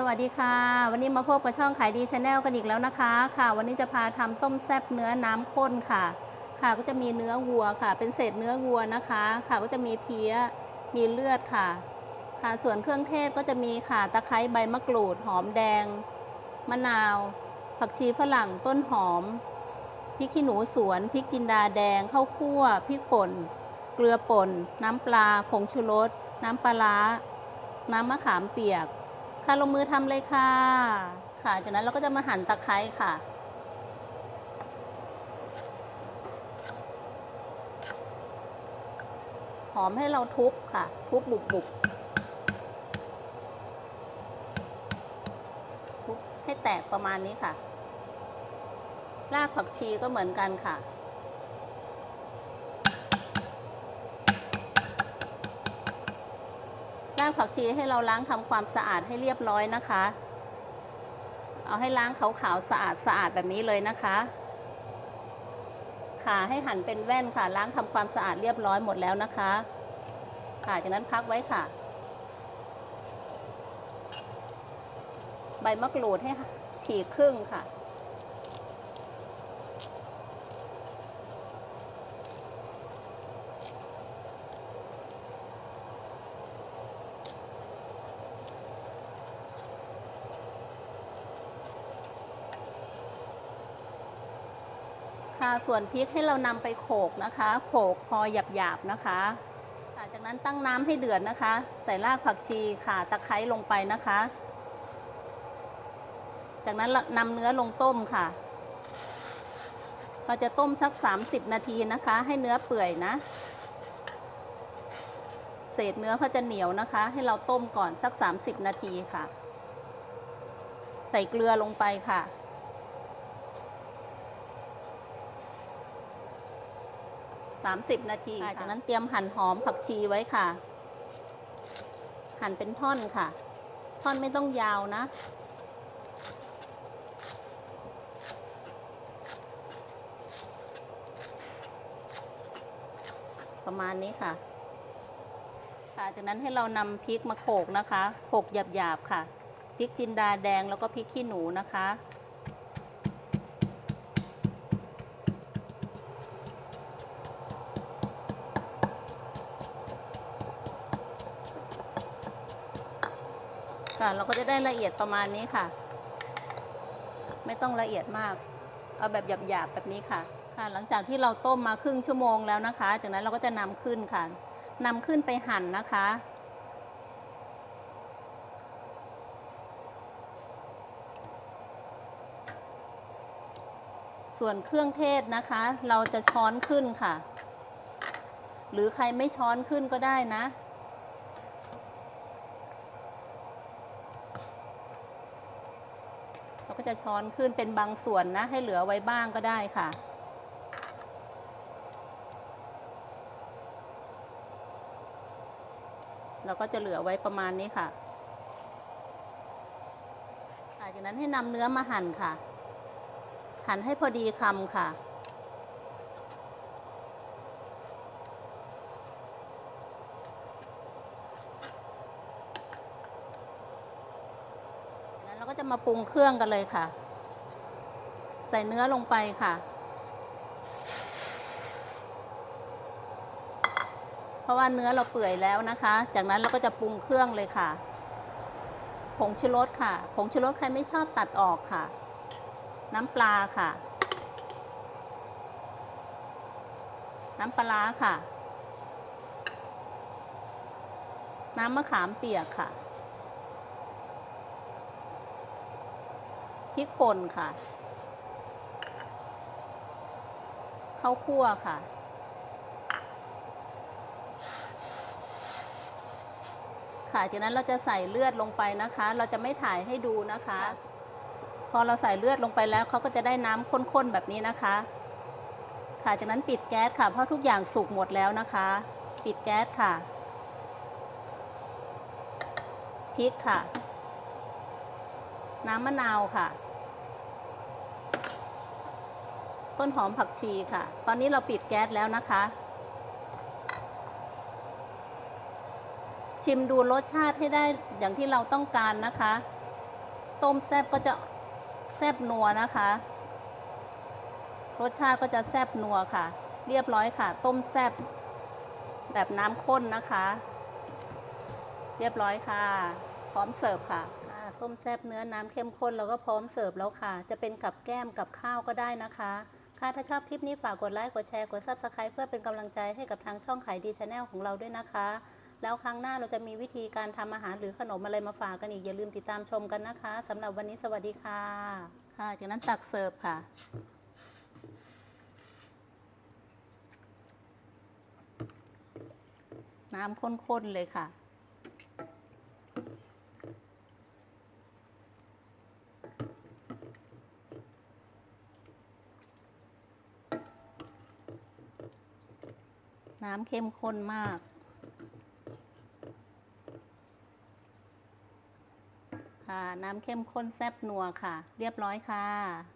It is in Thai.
สวัสดีค่ะ วันนี้มาพบกับช่องขายดีชาแนลกันอีกแล้วนะคะค่ะ วันนี้จะพาทำต้มแซ่บเนื้อน้ำข้นค่ะ ค่ะก็จะมีเนื้อวัวค่ะ เป็นเศษเนื้อวัวนะคะ ค่ะก็จะมีเพี้ยมีเลือดค่ะ ค่ะส่วนเครื่องเทศก็จะมีค่ะตะไคร้ใบมะกรูดหอมแดง มะนาว ผักชีฝรั่งต้นหอมพริกขี้หนูสวนพริกจินดาแดงข้าวคั่วพริกป่น เกลือป่น น้ำปลาผงชูรสน้ำปลาร้าน้ำมะขามเปียก ค่ะลงมือทำเลยค่ะ ค่ะ จากนั้นเราก็จะมาหั่นตะไคร้ค่ะ หอมให้เราทุบค่ะ ทุบบุบบุบทุบให้แตกประมาณนี้ค่ะ รากผักชีก็เหมือนกันค่ะ รากผักชีให้เราล้างทำความสะอาดให้เรียบร้อยนะคะ เอาให้ล้างขาวๆสะอาดสะอาดแบบนี้เลยนะคะขาให้หั่นเป็นแว่นค่ะ ล้างทำความสะอาดเรียบร้อยหมดแล้วนะคะ ค่ะจากนั้นพักไว้ค่ะ ใบมะกรูดให้ฉีกครึ่งค่ะ ค่ะส่วนพริกให้เรานำไปโขกนะคะ โขกพอหยาบๆนะคะจากนั้นตั้งน้ำให้เดือดนะคะ ใส่รากผักชีค่ะตะไคร้ลงไปนะคะ จากนั้นเรานำเนื้อลงต้มค่ะ เราจะต้มสัก 30 นาทีนะคะ ให้เนื้อเปื่อยนะ เศษเนื้อเขาจะเหนียวนะคะ ให้เราต้มก่อนสัก 30 นาทีค่ะ ใส่เกลือลงไปค่ะ 30 นาทีจากนั้นเตรียมหั่นหอมผักชีไว้ค่ะ หั่นเป็นท่อนค่ะ ท่อนไม่ต้องยาวนะ ประมาณนี้ค่ะ ค่ะจากนั้นให้เรานำพริกมาโขลกนะคะโขลกหยาบๆค่ะพริกจินดาแดงแล้วก็พริกขี้หนูนะคะ ค่ะ เราก็จะได้ละเอียดประมาณนี้ค่ะ ไม่ต้องละเอียดมาก เอาแบบหยาบๆแบบนี้ค่ะ ค่ะ หลังจากที่เราต้มมาครึ่งชั่วโมงแล้วนะคะ จากนั้นเราก็จะนำขึ้นค่ะนำขึ้นไปหั่นนะคะ ส่วนเครื่องเทศนะคะ เราจะช้อนขึ้นค่ะ หรือใครไม่ช้อนขึ้นก็ได้นะ เราก็จะช้อนขึ้นเป็นบางส่วนนะ ให้เหลือไว้บ้างก็ได้ค่ะ เราก็จะเหลือไว้ประมาณนี้ค่ะจากนั้นให้นำเนื้อมาหั่นค่ะ หั่นให้พอดีคำค่ะ แล้วเราก็ จะมาปรุงเครื่องกันเลยค่ะ ใส่เนื้อลงไปค่ะ เพราะว่าเนื้อเราเปื่อยแล้วนะคะ จากนั้นเราก็จะปรุงเครื่องเลยค่ะ ผงชูรสค่ะ ผงชูรสใครไม่ชอบตัดออกค่ะ น้ำปลาค่ะ น้ำปลาค่ะ น้ำมะขามเปียกค่ะ พริกป่นค่ะ ข้าวคั่วค่ะ ค่ะ จากนั้นเราจะใส่เลือดลงไปนะคะ เราจะไม่ถ่ายให้ดูนะคะ พอเราใส่เลือดลงไปแล้วเขาก็จะได้น้ำข้นๆแบบนี้นะคะ ค่ะ จากนั้นปิดแก๊สค่ะ เพราะทุกอย่างสุกหมดแล้วนะคะ ปิดแก๊สค่ะ พริกค่ะน้ำมะนาวค่ะ ต้นหอมผักชีค่ะ ตอนนี้เราปิดแก๊สแล้วนะคะ ชิมดูรสชาติให้ได้อย่างที่เราต้องการนะคะ ต้มแซบก็จะแซบนัวนะคะ รสชาติก็จะแซบนัวค่ะ เรียบร้อยค่ะ ต้มแซบแบบน้ำข้นนะคะ เรียบร้อยค่ะ พร้อมเสิร์ฟค่ะต้มแซบเนื้อน้ำเข้มข้นแล้วก็พร้อมเสิร์ฟแล้วค่ะ จะเป็นกับแก้มกับข้าวก็ได้นะคะ ค่ะถ้าชอบคลิปนี้ฝากกดไลค์ กดแชร์ กด subscribe เพื่อเป็นกำลังใจให้กับทางช่องขายดีชาแนลของเราด้วยนะคะ แล้วครั้งหน้าเราจะมีวิธีการทำอาหารหรือขนมอะไรมาฝากกันอีก อย่าลืมติดตามชมกันนะคะสำหรับวันนี้สวัสดีค่ะ ค่ะ จากนั้นตักเสิร์ฟค่ะ น้ำข้นๆเลยค่ะ น้ำเข้มข้นมาก ค่ะ น้ำเข้มข้นแซ่บนัวค่ะ เรียบร้อยค่ะ